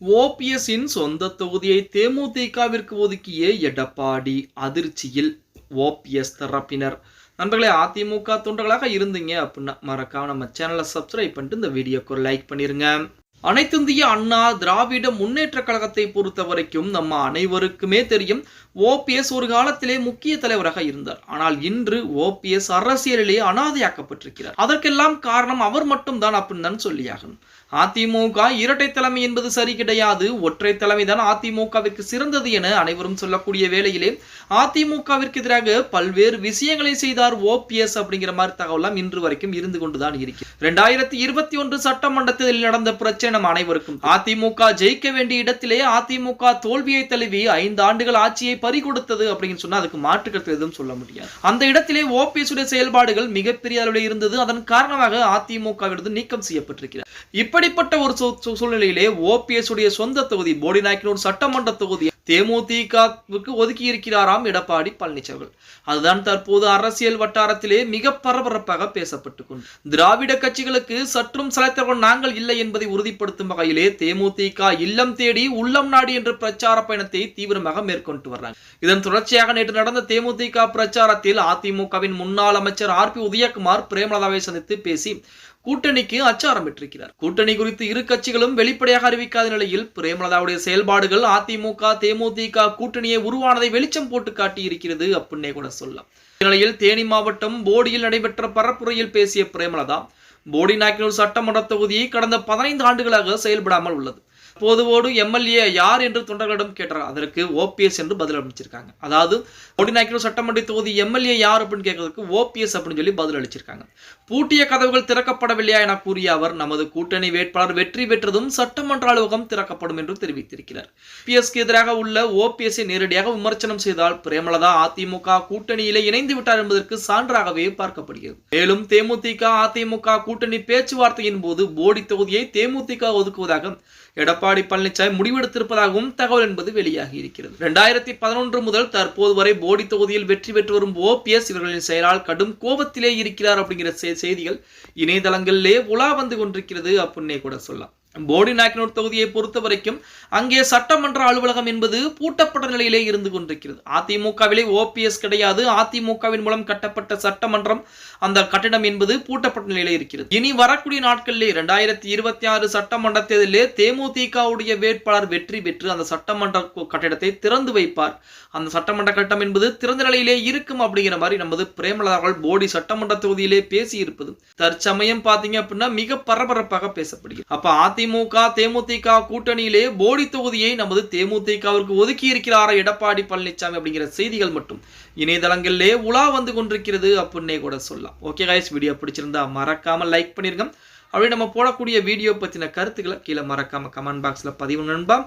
ஓபிஎஸ்ஸின் சொந்த தொகுதியை தேமுதிகவிற்கு ஒதுக்கிய எடப்பாடி அதிர்ச்சியில் ஓபிஎஸ் தரப்பினர். நண்பர்களே அதிமுக தொண்டர்களாக இருந்தீங்க அப்படின்னா மறக்காம நம்ம சேனலை சப்ஸ்கிரைப் பண்ணிட்டு இந்த வீடியோக்கு ஒரு லைக் பண்ணிருங்க. அனைத்திந்திய அண்ணா திராவிட முன்னேற்ற கழகத்தை பொறுத்த வரைக்கும் நம்ம அனைவருக்குமே தெரியும் ஓபிஎஸ் ஒரு காலத்திலே முக்கிய தலைவராக இருந்தார். ஆனால் இன்று ஓபிஎஸ் அரசியலிலே அனாதையாக்கப்பட்டிருக்கிறார். அதற்கெல்லாம் காரணம் அவர் மட்டும்தான் அப்படின்னு தான் சொல்லியாகணும். அதிமுக இரட்டை தலைமை என்பது சரி கிடையாது. ஒற்றை தலைமை தான் அதிமுகவிற்கு சிறந்தது என அனைவரும் சொல்லக்கூடிய வேளையிலே அதிமுகவிற்கு எதிராக பல்வேறு விஷயங்களை செய்தார் ஓபிஎஸ் அப்படிங்கிற மாதிரி தகவலாம் இன்று வரைக்கும் இருந்து கொண்டுதான் இருக்கு இரண்டாயிரத்தி இருபத்தி ஒன்று சட்டமன்றத்தில் நடந்த பிரச்சனை நம்ம அனைவருக்கும். அதிமுக ஜெயிக்க வேண்டிய இடத்திலே அதிமுக தோல்வியை தழுவி ஐந்து ஆண்டுகள் ஆட்சியை பறிகொடுத்தது அப்படின்னு சொன்னா அதுக்கு மாற்று எதுவும் சொல்ல முடியாது. அந்த இடத்திலே ஓபிஎஸ் உடைய செயல்பாடுகள் மிகப்பெரிய அளவில் இருந்தது. அதன் காரணமாக அதிமுகவிலிருந்து நீக்கம் செய்யப்பட்டிருக்கிறார் இப்படிப்பட்ட ஒரு சூ- சூழ்நிலையிலே ஓபிஎஸ் உடைய சொந்த தொகுதி போடி நாயக்கனூர் சட்டமன்ற தொகுதி தேமுதிகவுக்கு ஒதுக்கி இருக்கிறாராம் எடப்பாடி பழனிசாமி. அதுதான் தற்போது அரசியல் வட்டாரத்திலே மிக பரபரப்பாக பேசப்பட்டு கொண்டு. திராவிட கட்சிகளுக்கு சற்றும் சலைத்தவர்கள் நாங்கள் இல்லை என்பதை உறுதிப்படுத்தும் வகையிலே தேமுதிக இல்லம் தேடி உள்ளம் நாடி என்ற பிரச்சார பயணத்தை தீவிரமாக மேற்கொண்டு வர்றாங்க. இதன் தொடர்ச்சியாக நேற்று நடந்த தேமுதிக பிரச்சாரத்தில் அதிமுகவின் முன்னாள் அமைச்சர் ஆர் பி உதயகுமார் பிரேமலதாவை சந்தித்து பேசி கூட்டணிக்கு அச்சாரம் பெற்றிருக்கிறார். கூட்டணி குறித்து இரு கட்சிகளும் வெளிப்படையாக அறிவிக்காத நிலையில் பிரேமலதாவுடைய செயல்பாடுகள் அதிமுக தேமுதிக கூட்டணியை உருவானதை வெளிச்சம் போட்டு காட்டியிருக்கிறது அப்படின்னே கூட சொல்லலாம். இந்நிலையில் தேனி மாவட்டம் போடியில் நடைபெற்ற பரப்புரையில் பேசிய பிரேமலதா போடி நாயக்கனூர் சட்டமன்ற தொகுதி கடந்த பதினைந்து ஆண்டுகளாக செயல்படாமல் உள்ளது. போதுவோடு எம்எல்ஏ யார் என்று தொண்டர்களிடம் கேட்டார் அதற்கு ஓபிஎஸ் என்று பதில் அளிச்சிருக்காங்க. அதாவது ஒடிநாயக்கனூர் சட்டமன்ற தொகுதி எம்எல்ஏ யார் அப்படின்னு கேட்கறதுக்கு ஓபிஎஸ் அப்படின்னு சொல்லி பதில் அளிச்சிருக்காங்க. பூட்டிய கதவுகள் திறக்கப்படவில்லையா என கூறிய அவர் நமது கூட்டணி வேட்பாளர் வெற்றி பெற்றதும் சட்டமன்ற அலுவலகம் திறக்கப்படும் என்று தெரிவித்திருக்கிறார். பிஎஸ்க்கு எதிராக உள்ள ஓபிஎஸ்ஐ நேரடியாக விமர்சனம் செய்தால் பிரேமலதா அதிமுக கூட்டணியிலே இணைந்து விட்டார் என்பதற்கு சான்றாகவே பார்க்கப்படுகிறது. மேலும் தேமுதிக அதிமுக கூட்டணி பேச்சுவார்த்தையின் போது போடி தொகுதியை தேமுதிக ஒதுக்குவதாக எடப்பாடி பழனிசாமி முடிவெடுத்திருப்பதாகவும் தகவல் என்பது வெளியாகி இருக்கிறது. இரண்டாயிரத்தி பதினொன்று முதல் தற்போது வரை போடி தொகுதியில் வெற்றி பெற்று வரும் ஓபிஎஸ் இவர்களின் செயலால் கடும் கோபத்திலே இருக்கிறார் அப்படிங்கிற செய்திகள் இணையதளங்களிலே உலா வந்து கொண்டிருக்கிறது அப்படின்னே கூட சொல்லலாம். போடி நாயக்கனூர் தொகுதியை பொறுத்த வரைக்கும் அங்கே சட்டமன்ற அலுவலகம் என்பது பூட்டப்பட்ட நிலையிலே இருந்து கொண்டிருக்கிறது. அதிமுகவிலே ஓபிஎஸ் கிடையாது. அதிமுகவின் மூலம் கட்டப்பட்ட சட்டமன்றம் அந்த கட்டிடம் என்பது பூட்டப்பட்ட நிலையிலே இருக்கிறது. இனி வரக்கூடிய நாட்களிலே இரண்டாயிரத்தி இருபத்தி ஆறு சட்டமன்ற தேர்தலிலே தேமுதிகவுடைய வேட்பாளர் வெற்றி பெற்று அந்த சட்டமன்ற கட்டிடத்தை திறந்து வைப்பார். அந்த சட்டமன்ற கட்டம் என்பது திறந்த நிலையிலே இருக்கும் அப்படிங்கிற மாதிரி நமது பிரேமலதா அவர்கள் போடி சட்டமன்ற தொகுதியிலே பேசி இருப்பது தற்சமயம் பார்த்தீங்க அப்படின்னா மிக பரபரப்பாக பேசப்படுகிறது. அப்ப அதிமுக தேமுதிக கூட்டணியிலே போடி தொகுதியை நமது தேமுதிகவிற்கு ஒதுக்கி இருக்கிறாரா எடப்பாடி பழனிசாமி அப்படிங்கிற செய்திகள் மட்டும். இணையதளங்களிலே உலா வந்து கொண்டிருக்கிறது அப்படின்னே கூட சொல்லலாம். ஓகே guys வீடியோ பிடிச்சிருந்தா மறக்காம லைக் பண்ணிருங்க. அப்படியே நம்ம போடக்கூடிய வீடியோ பத்தின கருத்துக்களை கீழே மறக்காம கமெண்ட் பாக்ஸ்ல பதிவு நண்பா.